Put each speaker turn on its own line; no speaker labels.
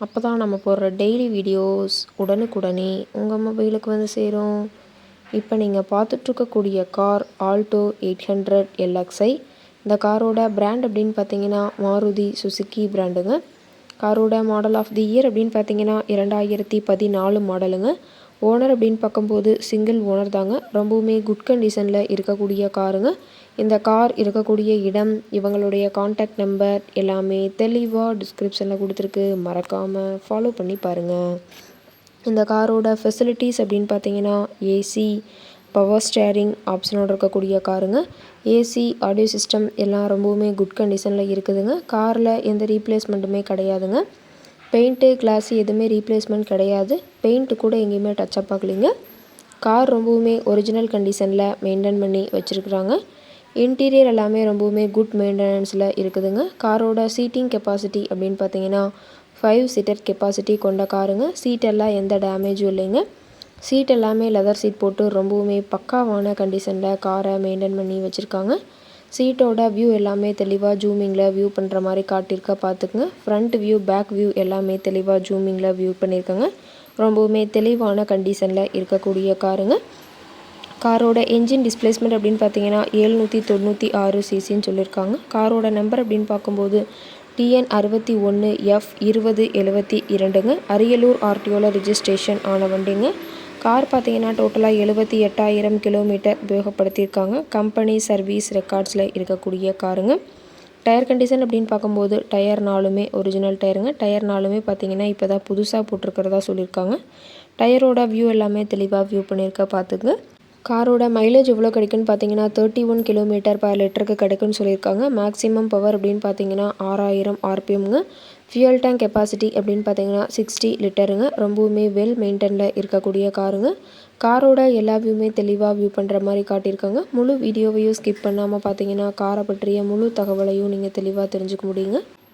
அப்போ தான் நம்ம போடுற டெய்லி வீடியோஸ் உடனுக்குடனே உங்கள் மொபைலுக்கு வந்து சேரும். இப்போ நீங்கள் பார்த்துட்ருக்கக்கூடிய car Alto eight hundred LXi இந்த காரோட பிராண்ட் அப்படின்னு பார்த்தீங்கன்னா மாருதி சுசுக்கி பிராண்டுங்க காரோட மாடல் ஆஃப் தி இயர் அப்படின்னு பார்த்தீங்கன்னா இரண்டாயிரத்தி பதினாலு மாடலுங்க ஓனர் அப்படின்னு பார்க்கும்போது சிங்கிள் ஓனர் தாங்க. ரொம்பவுமே குட் கண்டிஷனில் இருக்கக்கூடிய காருங்க. இந்த கார் இருக்கக்கூடிய இடம் இவங்களுடைய காண்டாக்ட் நம்பர் எல்லாமே தெளிவாக டிஸ்கிரிப்ஷனில் கொடுத்துருக்கு. மறக்காமல் ஃபாலோ பண்ணி பாருங்கள் இந்த காரோட ஃபெசிலிட்டிஸ் அப்படின்னு பார்த்தீங்கன்னா ஏசி பவர் ஸ்டேரிங் ஆப்ஷனோடு இருக்கக்கூடிய காருங்க. ஏசி ஆடியோ சிஸ்டம் எல்லாம் ரொம்பவுமே குட் கண்டிஷனில் இருக்குதுங்க. காரில் எந்த ரீப்ளேஸ்மெண்ட்டுமே கிடையாதுங்க. பெயிண்ட்டு கிளாஸு எதுவுமே ரீப்ளேஸ்மெண்ட் கிடையாது. பெயிண்ட்டு கூட எங்கேயுமே டச்சப் ஆகலைங்க. கார் ரொம்பவுமே ஒரிஜினல் கண்டிஷனில் மெயின்டைன் பண்ணி வச்சுருக்குறாங்க. இன்டீரியர் எல்லாமே ரொம்பவுமே குட் மெயின்டெனன்ஸில் இருக்குதுங்க. காரோட சீட்டிங் கெப்பாசிட்டி அப்படின்னு பார்த்தீங்கன்னா ஃபைவ் சீட்டர் கெப்பாசிட்டி கொண்ட காருங்க சீட்டெல்லாம் எந்த டேமேஜும் இல்லைங்க. சீட் எல்லாமே லெதர் சீட் போட்டு ரொம்பவுமே பக்காவான கண்டிஷனில் காரை மெயின்டைன் பண்ணி வச்சுருக்காங்க. சீட்டோட வியூ எல்லாமே தெளிவாக ஜூமிங்கில் வியூ பண்ணுற மாதிரி காட்டியிருக்க பார்த்துக்குங்க. ஃப்ரண்ட் வியூ பேக் வியூ எல்லாமே தெளிவாக ஜூமிங்கில் வியூ பண்ணியிருக்கேங்க. ரொம்பவுமே தெளிவான கண்டிஷனில் இருக்கக்கூடிய காருங்க. காரோட என்ஜின் டிஸ்பிளேஸ்மெண்ட் அப்படின்னு பார்த்தீங்கன்னா ஏழ்நூற்றி தொண்ணூற்றி ஆறு சிசின்னு சொல்லியிருக்காங்க. காரோட நம்பர் அப்படின்னு பார்க்கும்போது டிஎன் அறுபத்தி ஒன்று எஃப் இருபது எழுபத்தி இரண்டுங்க. அரியலூர் ஆர்டிஓவில் ரிஜிஸ்ட்ரேஷன் ஆன வண்டிங்க. கார் பார்த்தீங்கன்னா டோட்டலாக எழுபத்தி எட்டாயிரம் கிலோமீட்டர் உபயோகப்படுத்தியிருக்காங்க. கம்பெனி சர்வீஸ் ரெக்கார்ட்ஸில் இருக்கக்கூடிய காருங்க. டயர் கண்டிஷன் அப்படின்னு பார்க்கும்போது டயர் நாலுமே ஒரிஜினல் டயருங்க டயர் நாலுமே பார்த்தீங்கன்னா இப்போ தான் புதுசாக போட்டிருக்கிறதா சொல்லியிருக்காங்க. டயரோட வியூ எல்லாமே தெளிவாக வியூ பண்ணியிருக்க பார்த்துங்க காரோட மைலேஜ் எவ்வளோ கிடைக்குன்னு பார்த்தீங்கன்னா தேர்ட்டி ஒன் கிலோமீட்டர் பர் லிட்டருக்கு கிடைக்குன்னு சொல்லியிருக்காங்க. மேக்ஸிமம் பவர் அப்படின்னு பார்த்தீங்கன்னா ஆறாயிரம் ஆர்பிஎம்ங்க ஃபியூல் டேங்க் கெப்பாசிட்டி அப்படின்னு பார்த்தீங்கன்னா சிக்ஸ்டி லிட்டருங்க ரொம்பவுமே வெல் மெயின்டைனில் இருக்கக்கூடிய காருங்க காரோட எல்லா வியூமே தெளிவாக வியூ பண்ணுற மாதிரி காட்டியிருக்காங்க. முழு வீடியோவையும் ஸ்கிப் பண்ணாமல் பார்த்தீங்கன்னா காரை பற்றிய முழு தகவலையும் நீங்கள் தெளிவாக தெரிஞ்சுக்க முடியுங்க.